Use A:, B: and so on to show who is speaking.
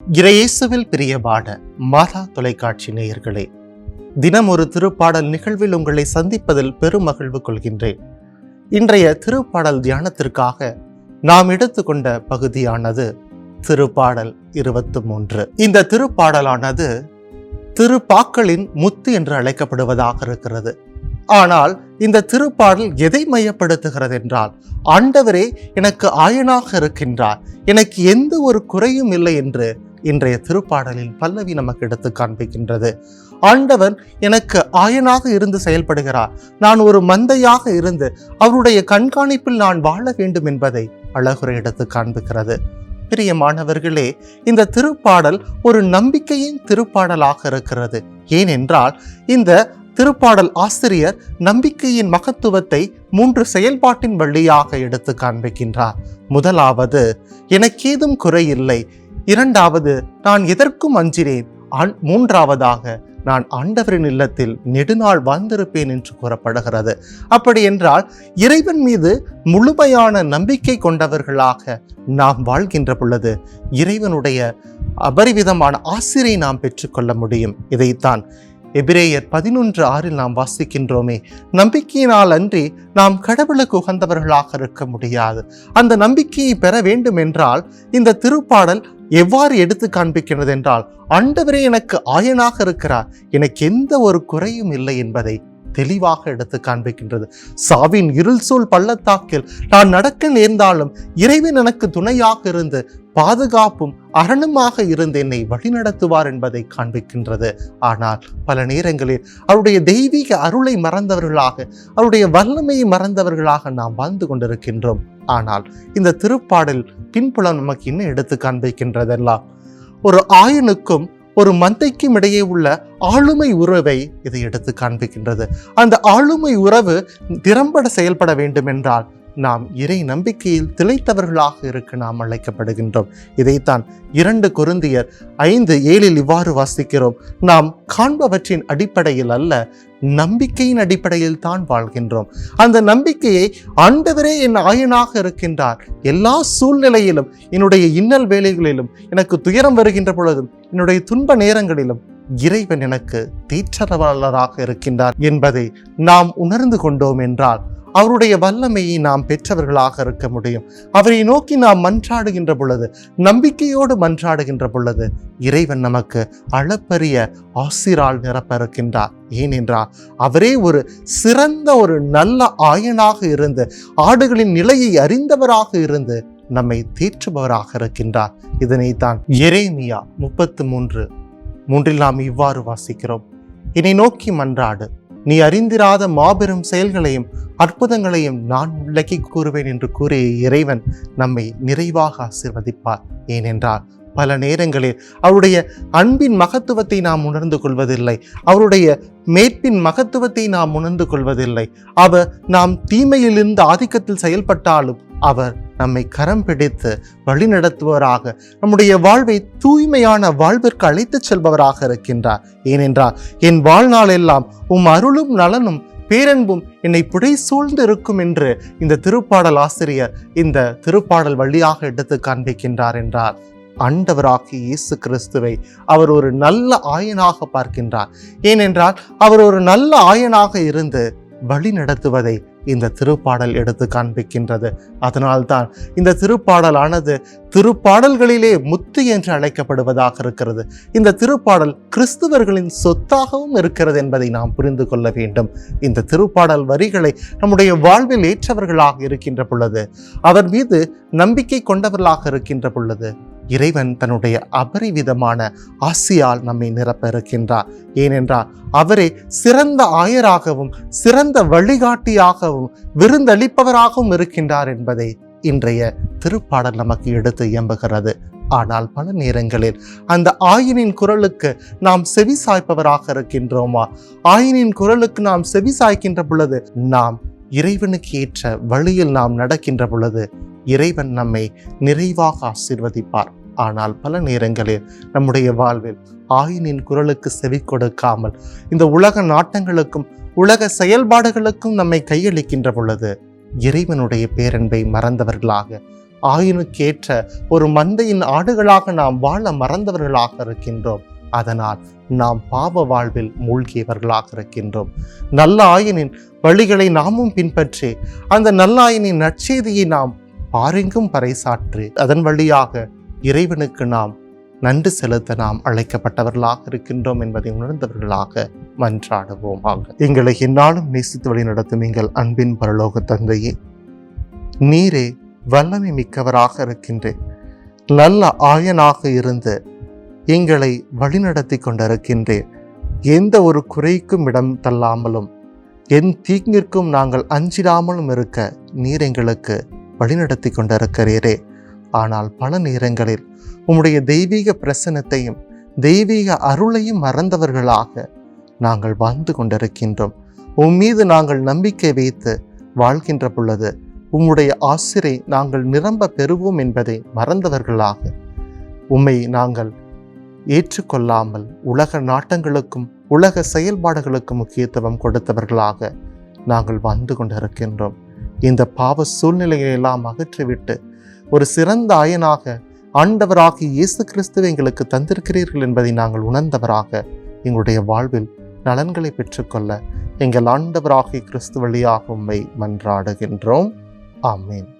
A: இறையேசுவில் பிரியமான மாதா தொலைக்காட்சி நேயர்களே தினம் ஒரு திருப்பாடல் நிகழ்வில் உங்களை சந்திப்பதில் பெருமகிழ்வு கொள்கின்றேன். இன்றைய திருப்பாடல் தியானத்திற்காக நாம் எடுத்துக்கொண்ட பகுதியானது திருப்பாடல் இருபத்தி மூன்று இந்த திருப்பாடலானது திருப்பாக்களின் முத்து என்று அழைக்கப்படுவதாக இருக்கிறது. ஆனால் இந்த திருப்பாடல் எதை மையப்படுத்துகிறது என்றால் ஆண்டவரே எனக்கு ஆயனாக இருக்கின்றார் எனக்கு எந்த ஒரு குறையும் இல்லை என்று இன்றைய திருப்பாடலில் பல்லவி நமக்கு எடுத்து காண்பிக்கின்றது. ஆண்டவர் எனக்கு ஆயனாக இருந்து செயல்படுகிறார். நான் ஒரு மந்தையாக இருந்து அவருடைய கண்காணிப்பில் நான் வாழ வேண்டும் என்பதை அழகுரை எடுத்து காண்பிக்கிறது. பிரியமானவர்களே இந்த திருப்பாடல் ஒரு நம்பிக்கையின் திருப்பாடலாக இருக்கிறது. ஏனென்றால் இந்த திருப்பாடல் ஆசிரியர் நம்பிக்கையின் மகத்துவத்தை மூன்று செயல்பாட்டின் வழியாக எடுத்து காண்பிக்கின்றார். முதலாவது எனக்கேதும் குறையில்லை இரண்டாவது நான் எதற்கும் அஞ்சினேன். மூன்றாவதாக நான் ஆண்டவரின் இல்லத்தில் நெடுநாள் வாழ்ந்திருப்பேன் என்று கூறப்படுகிறது. அப்படி என்றால் இறைவன் மீது முழுமையான நம்பிக்கை கொண்டவர்களாக நாம் வாழ்கின்ற பொழுது இறைவனுடைய அபரிவிதமான ஆசிரியை நாம் பெற்றுக்கொள்ள முடியும். இதைத்தான் எபிரேயர் பதினொன்று ஆறில் நாம் வாசிக்கின்றோமே நம்பிக்கையினால் அன்றி நாம் கடவுளுக்கு உகந்தவர்களாக இருக்க முடியாது. அந்த நம்பிக்கையை பெற வேண்டும் என்றால் இந்த திருப்பாடல் எவ்வாறு எடுத்து காண்பிக்கிறது என்றால் ஆண்டவரே எனக்கு ஆயனாக இருக்கிறார் எனக்கு எந்த ஒரு குறையும் இல்லை என்பதை தெளிவாக எடுத்து காண்பிக்கின்றது. சாவின் இருள் சூழ் பள்ளத்தாக்கில் நான் நடக்க நேர்ந்தாலும் இறைவன் எனக்கு துணையாக இருந்து பாதுகாப்பும் அரணுமாக இருந்து என்னை வழிநடத்துவார் என்பதை காண்பிக்கின்றது. ஆனால் பல நேரங்களில் அவருடைய தெய்வீக அருளை மறந்தவர்களாக அவருடைய வல்லமையை மறந்தவர்களாக நாம் வாழ்ந்து கொண்டிருக்கின்றோம். ஆனால் இந்த திருப்பாடல் பின்புலம் நமக்கு என்ன எடுத்து காண்பிக்கின்றதெல்லாம்? ஒரு ஆயனுக்கும் ஒரு மந்தைக்கும் இடையே உள்ள ஆளுமை உறவை இதை எடுத்து காண்பிக்கின்றது. அந்த ஆளுமை உறவு திறம்பட செயல்பட வேண்டும் என்றால் நாம் இறை நம்பிக்கையில் திளைத்தவர்களாக இருக்க நாம் அழைக்கப்படுகின்றோம். இதைத்தான் இரண்டு குருந்தியர் ஐந்து ஏழில் இவ்வாறு வாசிக்கிறோம். நாம் காண்பவற்றின் அடிப்படையில் அல்ல நம்பிக்கையின் அடிப்படையில் தான் வாழ்கின்றோம். அந்த நம்பிக்கையை ஆண்டவரே என் ஆயனாக இருக்கின்றார். எல்லா சூழ்நிலையிலும் என்னுடைய இன்னல் வேலைகளிலும் எனக்கு துயரம் வருகின்ற பொழுதும் என்னுடைய துன்ப நேரங்களிலும் இறைவன் எனக்கு தீற்றரவாளராக இருக்கின்றார் என்பதை நாம் உணர்ந்து கொண்டோம் என்றால் அவருடைய வல்லமையை நாம் பெற்றவர்களாக இருக்க முடியும். அவரை நோக்கி நாம் மன்றாடுகின்ற பொழுது நம்பிக்கையோடு மன்றாடுகின்ற பொழுது இறைவன் நமக்கு அளப்பரிய ஆசிரால் நிரப்ப இருக்கின்றார் ஏனென்றால் அவரே ஒரு சிறந்த ஒரு நல்ல ஆயனாக இருந்து ஆடுகளின் நிலையை அறிந்தவராக இருந்து நம்மை தேற்றுபவராக இருக்கின்றார். இதனைத்தான் எரேமியா முப்பத்து மூன்று மூன்றில் நாம் இவ்வாறு வாசிக்கிறோம். என்னை நோக்கி மன்றாடு நீ அறிந்திராத மாபெரும் செயல்களையும் அற்புதங்களையும் நான் விளக்கி கூறுவேன் என்று கூறிய இறைவன் நம்மை நிறைவாக ஆசிர்வதிப்பார். ஏனென்றால் பல நேரங்களில் அவருடைய அன்பின் மகத்துவத்தை நாம் உணர்ந்து கொள்வதில்லை. அவருடைய மேற்பின் மகத்துவத்தை நாம் உணர்ந்து கொள்வதில்லை. அவர் நாம் தீமையிலிருந்து ஆதிக்கத்தில் செயல்பட்டாலும் அவர் நம்மை கரம் பிடித்து வழிநடத்துவராக நம்முடைய வாழ்வை தூய்மையான வாழ்விற்கு அழைத்துச் செல்பவராக இருக்கின்றார். ஏனென்றால் என் வாழ்நாள் எல்லாம் உம் அருளும் நலனும் பேரன்பும் என்னை புடை சூழ்ந்து இருக்கும் என்று இந்த திருப்பாடல் ஆசிரியர் இந்த திருப்பாடல் வழியாக எடுத்து காண்பிக்கின்றார் என்றார். ஆண்டவராகிய இயேசு கிறிஸ்துவை அவர் ஒரு நல்ல ஆயனாக பார்க்கின்றார். ஏனென்றால் அவர் ஒரு நல்ல ஆயனாக இருந்து வழி நடத்துவதை இந்த திருப்பாடல் எடுத்து காண்பிக்கின்றது. அதனால்தான் இந்த திருப்பாடலானது திருப்பாடல்களிலே முத்து என்று அழைக்கப்படுவதாக இருக்கிறது. இந்த திருப்பாடல் கிறிஸ்துவர்களின் சொத்தாகவும் இருக்கிறது என்பதை நாம் புரிந்து கொள்ள வேண்டும். இந்த திருப்பாடல் வரிகளை நம்முடைய வாழ்வில் ஏற்றவர்களாக இருக்கின்ற பொழுது அவர் மீது நம்பிக்கை கொண்டவர்களாக இருக்கின்ற பொழுது இறைவன் தன்னுடைய அபரிவிதமான ஆசியால் நம்மை நிரப்ப இருக்கின்றார் ஏனென்றால் அவரே சிறந்த ஆயராகவும் சிறந்த வழிகாட்டியாகவும் விருந்தளிப்பவராகவும் இருக்கின்றார் என்பதை இன்றைய திருப்பாடல் நமக்கு எடுத்து இயம்புகிறது. ஆனால் பல நேரங்களில் அந்த ஆயினின் குரலுக்கு நாம் செவி சாய்ப்பவராக இருக்கின்றோமா? ஆயினின் குரலுக்கு நாம் செவி சாய்க்கின்ற பொழுது நாம் இறைவனுக்கு ஏற்ற வழியில் நாம் நடக்கின்ற பொழுது இறைவன் நம்மை நிறைவாக ஆசிர்வதிப்பார். ஆனால் பல நேரங்களில் நம்முடைய வாழ்வில் ஆயினின் குரலுக்கு செவி கொடுக்காமல் இந்த உலக நாட்டங்களுக்கும் உலக செயல்பாடுகளுக்கும் நம்மை கையளிக்கின்ற பொழுது இறைவனுடைய பேரன்பை மறந்தவர்களாக ஆயினுக்கேற்ற ஒரு மந்தையின் ஆடுகளாக நாம் வாழ மறந்தவர்களாக இருக்கின்றோம். அதனால் நாம் பாவ வாழ்வில் மூழ்கியவர்களாக இருக்கின்றோம். நல்ல ஆயனின் வழிகளை நாமும் பின்பற்றி அந்த நல்ல ஆயனின் நற்செய்தியை நாம் பாரெங்கும் பறைசாற்றி அதன் வழியாக இறைவனுக்கு நாம் நன்றி செலுத்த நாம் அழைக்கப்பட்டவர்களாக இருக்கின்றோம் என்பதை உணர்ந்தவர்களாக மன்றாடுவோம். எங்களை எந்நாளும் நேசித்து வழி நடத்தும் எங்கள் அன்பின் பரலோக தந்தையே நீரே வல்லமை மிக்கவராக இருக்கின்றேன். நல்ல ஆயனாக இருந்து எங்களை வழிநடத்தி கொண்டிருக்கின்றேன். எந்த ஒரு குறைக்கும் இடம் தள்ளாமலும் என் தீங்கிற்கும் நாங்கள் அஞ்சிடாமலும் இருக்க நீர் எங்களுக்கு வழிநடத்தி கொண்டிருக்கிறீரே. ஆனால் பல நேரங்களில் உம்முடைய தெய்வீக பிரசனத்தையும் தெய்வீக அருளையும் மறந்தவர்களாக நாங்கள் வாழ்ந்து கொண்டிருக்கின்றோம். உம் மீது நாங்கள் நம்பிக்கை வைத்து வாழ்கின்ற பொழுது உம்முடைய ஆசிரை நாங்கள் நிரம்ப பெறுவோம் என்பதை மறந்தவர்களாக உம்மை நாங்கள் ஏற்றுக்கொள்ளாமல் உலக நாட்டங்களுக்கும் உலக செயல்பாடுகளுக்கும் முக்கியத்துவம் கொடுத்தவர்களாக நாங்கள் வந்து கொண்டிருக்கின்றோம். இந்த பாவ சூழ்நிலைகளை எல்லாம் அகற்றிவிட்டு ஒரு சிறந்த ஆயனாக ஆண்டவராகி இயேசு கிறிஸ்துவை எங்களுக்கு தந்திருக்கிறீர்கள் என்பதை நாங்கள் உணர்ந்தவராக எங்களுடைய வாழ்வில் நலன்களை பெற்றுக்கொள்ள எங்கள் ஆண்டவராகி கிறிஸ்து வழியாக உண்மை மன்றாடுகின்றோம். ஆமென்.